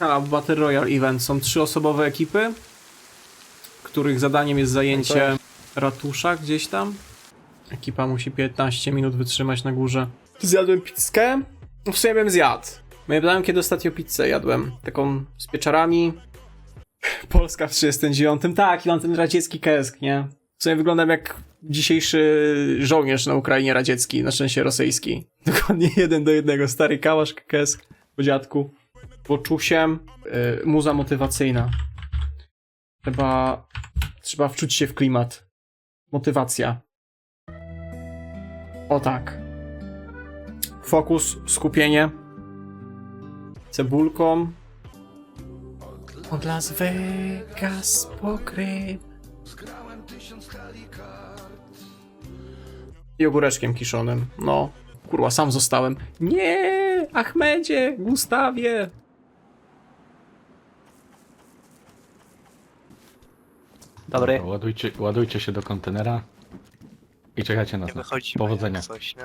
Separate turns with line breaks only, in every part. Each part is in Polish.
A, Battle Royale Event. Są trzyosobowe ekipy, których zadaniem jest zajęcie ratusza gdzieś tam. Ekipa musi 15 minut wytrzymać na górze. Zjadłem pizzkę? W sumie bym zjadł. Ja pytałem, kiedy ostatnio pizzę jadłem. Taką z pieczarami. Polska w 39. Tak, i mam ten radziecki kesk, nie? W sumie wyglądam jak dzisiejszy żołnierz na Ukrainie radziecki, na szczęście rosyjski. Dokładnie jeden do jednego. Stary kałasz, kesk po dziadku. Poczuciem. Yy, muza motywacyjna. Trzeba, trzeba wczuć się w klimat. Motywacja. O tak. Fokus, skupienie. Cebulką. Od Las Vegas pokryw. I ogóreczkiem kiszonym. No. Kurwa, sam zostałem. Nie! Achmedzie! Gustawie!
Dobry.
Dobra, Ładujcie, ładujcie się do kontenera i czekajcie na nas.
wychodzimy
Powodzenia.
jak coś, nie?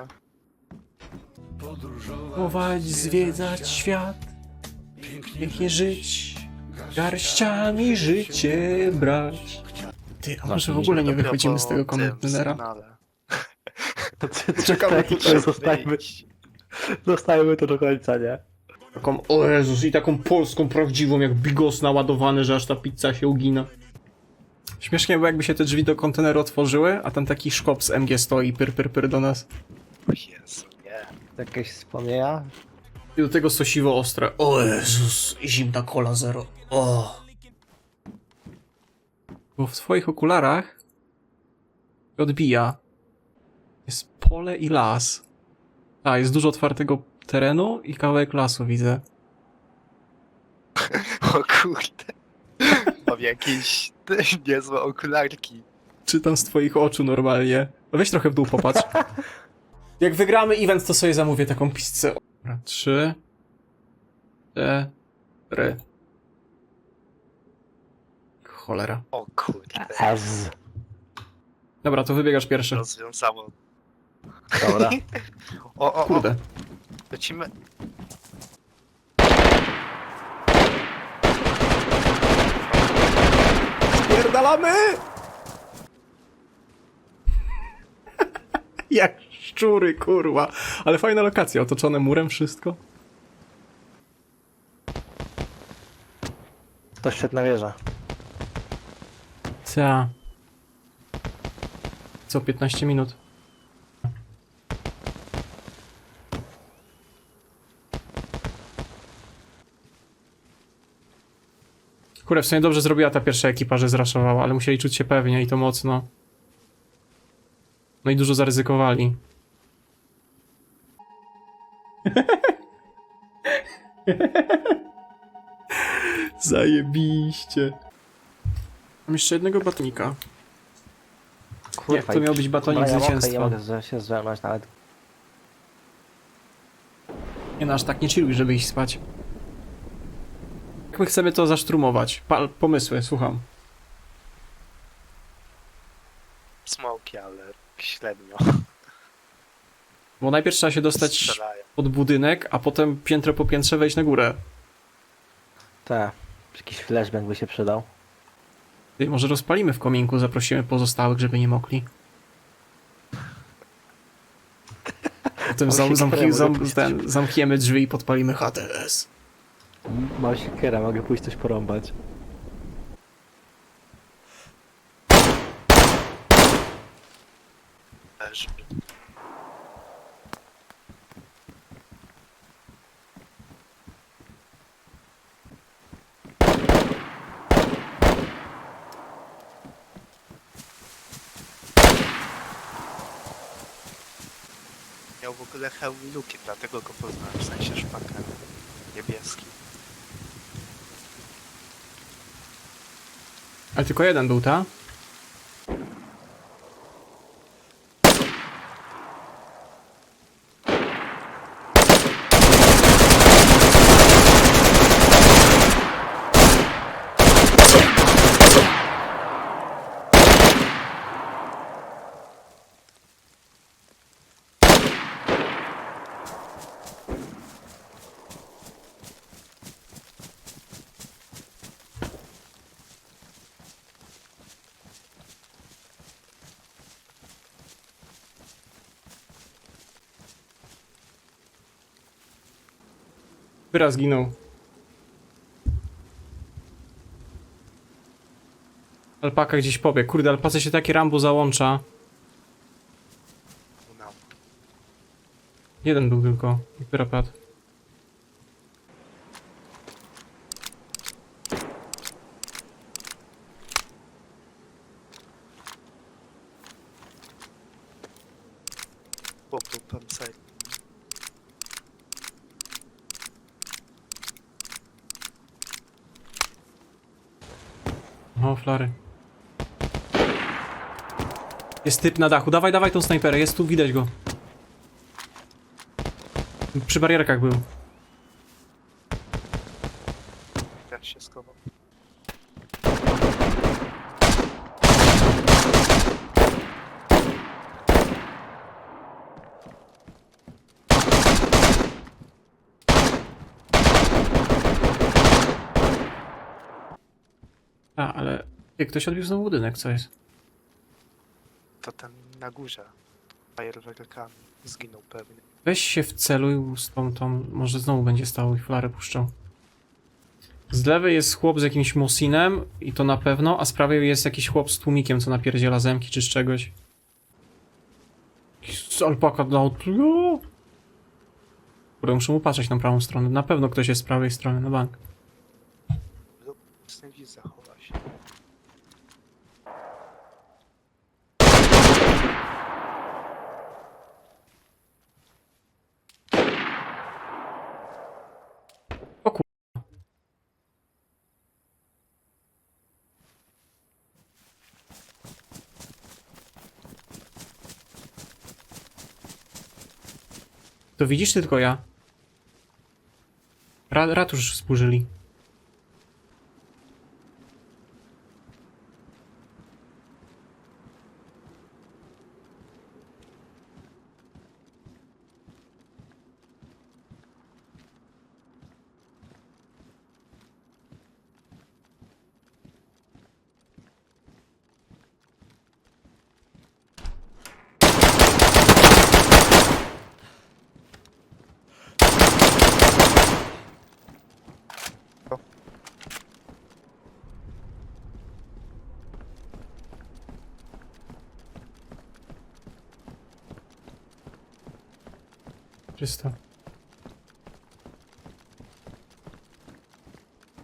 Próbować zwiedzać świat. Pięknie żyć. Garściami życie brać. Ty, a może w ogóle nie
Dopiero
wychodzimy
po
z tego
tym
kontenera?
sygnale.
Czekamy tutaj.
Zostajmy, zostajmy to do końca, nie?
Taką, o Jezus, i taką polską, prawdziwą, jak bigos naładowany, że aż ta pizza się ugina. Śmiesznie, bo jakby się te drzwi do konteneru otworzyły, a tam taki szkop z MG stoi, pyr, pyr, pyr do nas.
Jezu, nie.
Jakieś wspomnienia?
I do tego sosiwo ostre. O Jezus, zimna cola zero. O. Bo w twoich okularach odbija. Jest pole i las. A, jest dużo otwartego terenu i kawałek lasu widzę.
O kurde. Mam jakieś niezłe okularki.
Czytam z twoich oczu normalnie. Weź trochę w dół popatrz. Jak wygramy event, to sobie zamówię taką pizzę. Dobra, Trzy. Cztery. Cholera.
O kurde.
Ez.
Dobra, to wybiegasz pierwszy.
Rozwiązało.
Dobra.
O, o, o.
Kurde.
Lecimy.
Spierdalamy! Jak szczury, kurwa. Ale fajna lokacja, otoczone murem wszystko.
To świetna wieża.
Co? Co, 15 minut? Kurde, w sumie dobrze zrobiła ta pierwsza ekipa, że zraszowała, ale musieli czuć się pewnie i to mocno. No i dużo zaryzykowali. Zajebiście. Mam jeszcze jednego batnika. Nie, to miał być batonik
Dobra, ja mogę-
zwycięstwa.
Nie mogę z- się nawet.
Nie no, aż tak nie chilluj, żeby iść spać. Jak my chcemy to zasztrumować? Pa pomysły, słucham.
Smoki, ale średnio.
Bo najpierw trzeba się dostać
Strzelają.
pod budynek, a potem piętro po piętrze wejść na górę.
Tak. Jakiś flashbang by się przydał.
Ty, może rozpalimy w kominku, zaprosimy pozostałych, żeby nie mokli. Potem zam zam ten, zamkniemy drzwi i podpalimy HTS.
Mam siekiera, mogę pójść coś porąbać.
Leży. Miał w ogóle hełm luki, dlatego go poznałem, w sensie szpakę niebieski.
Ale tylko jeden był, ta? Pyra zginął. Alpaka gdzieś pobiegł. Kurde, alpace się takie rambo załącza. Jeden był tylko. I Pyra padł.
Chłop był pancerny.
O, flary. Jest typ na dachu. Dawaj, dawaj tą snajperę. Jest tu, widać go. Przy barierkach był.
Jak się schował.
A, ale... Jak ktoś odbił znowu budynek, co jest?
Na górze. Fajerwerkami. Zginął pewnie.
Weź się wceluj z tą, tą... Może znowu będzie stał i flarę puszczał. Z lewej jest chłop z jakimś Mosinem i to na pewno, a z prawej jest jakiś chłop z tłumikiem, co napierdziela zemki czy z czegoś. Z alpaka odplu. Kurde, muszę mu patrzeć na prawą stronę. Na pewno ktoś jest z prawej strony, na bank.
Nie widzę, chowa się.
O kur... To widzisz ty tylko ja. Ra ratusz zburzyli. Czysto.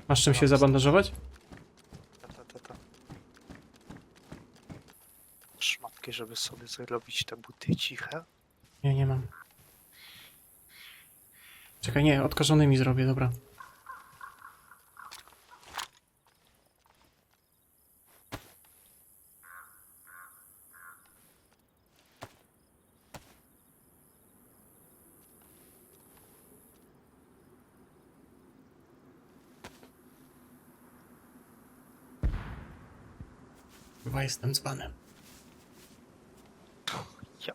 Masz czym się zabandażować?
Ta, ta, ta, ta. Szmatki, żeby sobie zrobić te buty ciche.
Nie, nie mam. Czekaj, nie, odkażonymi zrobię, dobra. Chyba jestem dzbanem.
Ja.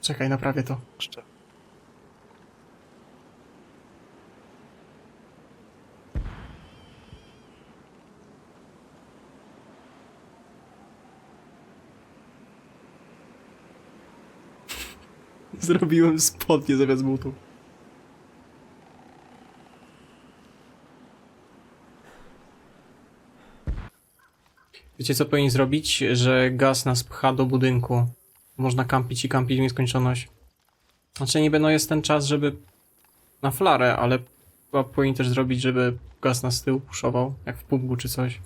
Czekaj, naprawię to.
Jeszcze.
Zrobiłem spodnie zamiast butów. Wiecie co powinien zrobić? Że gaz nas pcha do budynku. Można kampić i kampić w nieskończoność. Znaczy niby no jest ten czas, żeby na flarę, ale chyba powinien też zrobić, żeby gaz nas z tyłu puszował, jak w PUBG czy coś.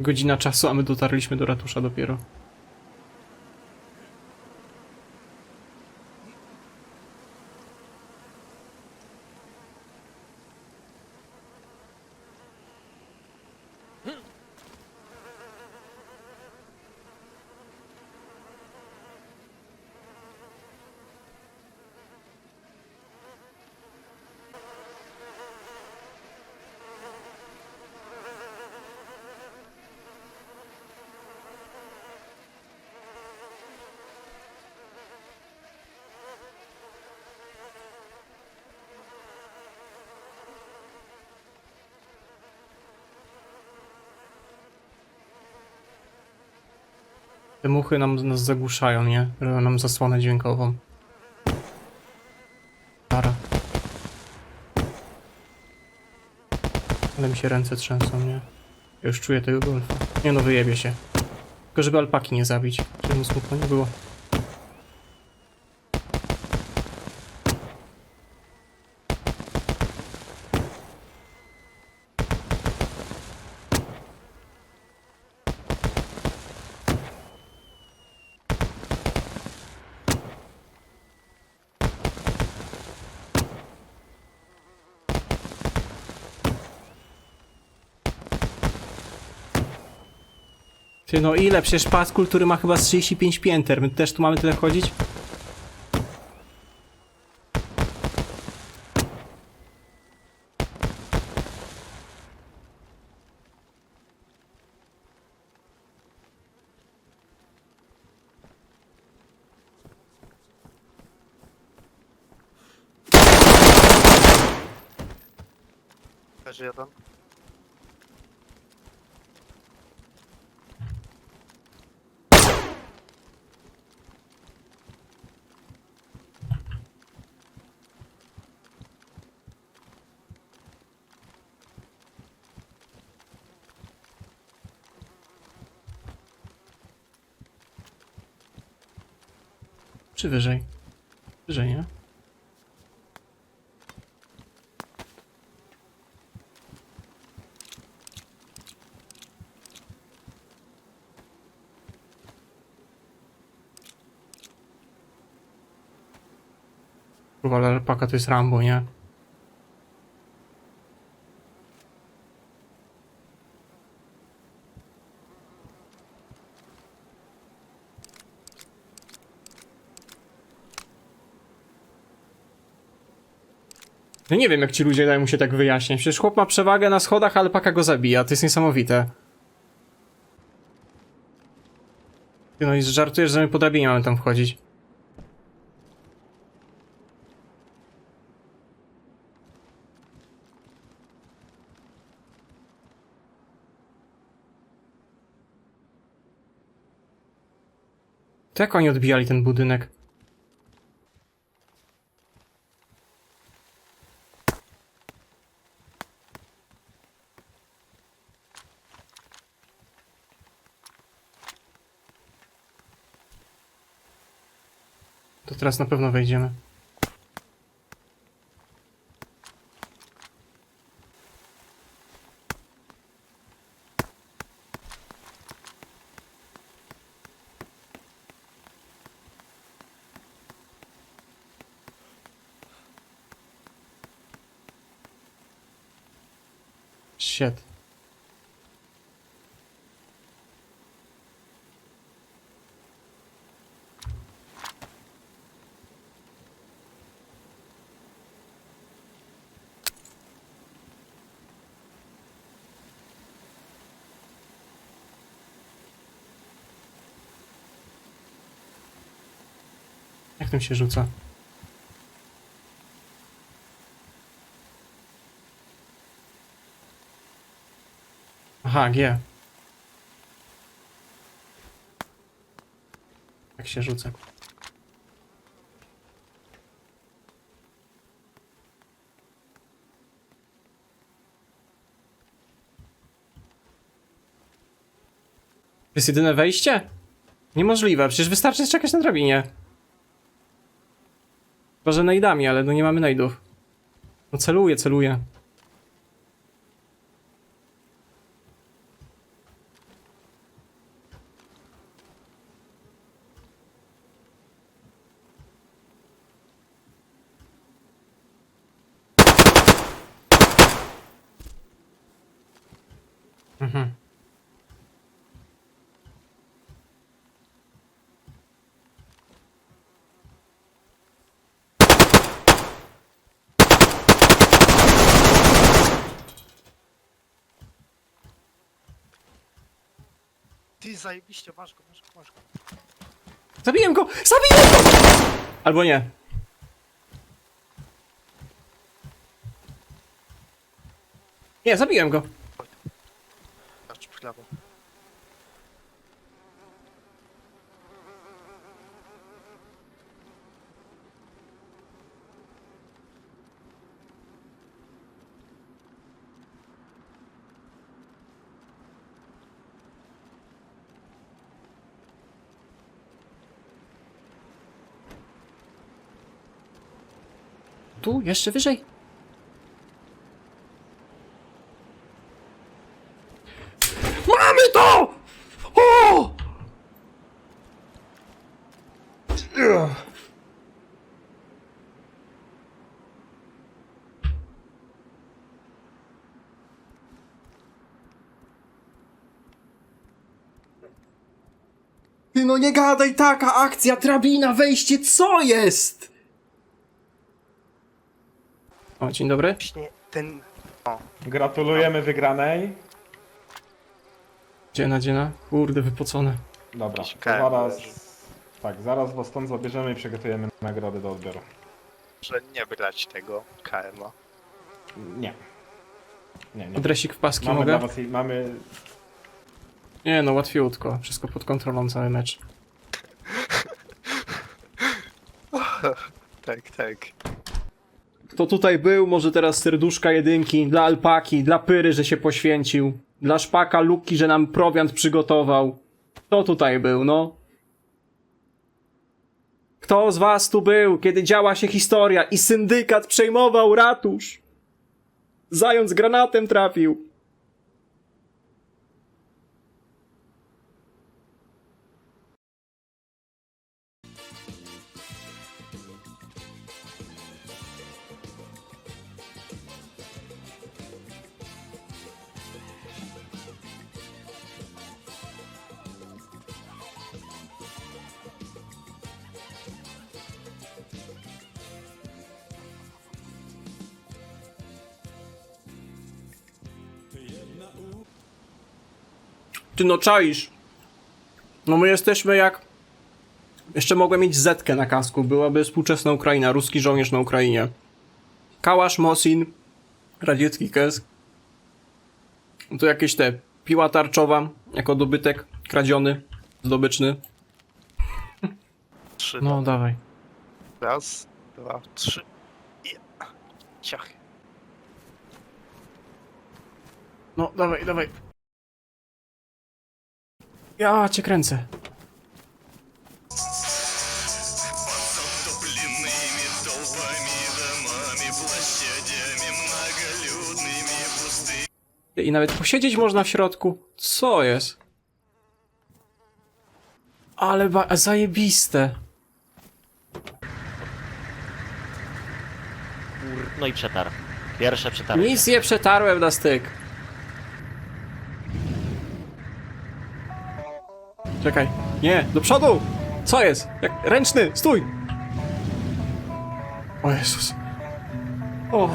Godzina czasu, a my dotarliśmy do ratusza dopiero. Te muchy nam, nas zagłuszają, nie? Robią nam zasłonę dźwiękową. Para. Ale mi się ręce trzęsą, nie? Ja już czuję tego golfa. Nie no, wyjebie się. Tylko żeby alpaki nie zabić, żeby mu smutno nie było. Ty no ile? Przecież pas kultury ma chyba z 35 pięter. My też tu mamy tyle chodzić?
Leży jeden.
Czy wyżej? Wyżej, nie? Kurwa, ale alpaka to jest Rambo, nie? Ja nie wiem, jak ci ludzie dają mu się tak wyjaśniać. Przecież chłop ma przewagę na schodach, a alpaka go zabija. To jest niesamowite. No i żartujesz, że my po drabinie mamy tam wchodzić. To jak oni odbijali ten budynek? To teraz na pewno wejdziemy. Jak tym się rzuca? Aha, G. Jak się rzuca? To jest jedyne wejście? Niemożliwe, przecież wystarczy czekać na drabinie. Chyba, że najdami, ale no nie mamy najdów. No celuję, celuję.
Ty zajebiście, masz go, masz go, masz go.
Zabiłem go! Zabiłem go! Albo nie. Nie, zabiłem go.
Patrz w
Tu? Jeszcze wyżej? Mamy to! O! Ty no nie gadaj, taka akcja, drabina, wejście, co jest? O, dzień dobry.
Właśnie ten...
Gratulujemy wygranej.
Dziena, dziena. Kurde, wypocone.
Dobra, zaraz. Tak, zaraz was stąd zabierzemy i przygotujemy nagrody do odbioru.
że nie brać tego KMA.
Nie. Nie, nie.
Adresik w paski
Mamy
mogę?
was i mamy.
Nie no, łatwiutko. Wszystko pod kontrolą, cały mecz.
Tak, tak.
Kto tutaj był, może teraz serduszka jedynki. Dla Alpaki, dla Pyry, że się poświęcił. Dla Szpaka Luki, że nam prowiant przygotował. Kto tutaj był, no? Kto z was tu był, kiedy działa się historia i syndykat przejmował ratusz? Zając granatem trafił. Ty no czaisz. No my jesteśmy jak... Jeszcze mogłem mieć Zetkę na kasku, byłaby współczesna Ukraina, ruski żołnierz na Ukrainie. Kałasz, Mosin, radziecki kesk. Tu jakieś te, piła tarczowa, jako dobytek kradziony, zdobyczny.
Trzy.
No, dawaj.
Raz, dwa, trzy. I... Ciach.
No, dawaj, dawaj. Ja cię kręcę. I nawet posiedzieć można w środku. Co jest? Ale ba- zajebiste.
Kur... No i przetar. Pierwsze przetarcie.
Nic nie przetarłem na styk. Czekaj. Nie, do przodu! Co jest? Jak ręczny, stój! O Jezus. O.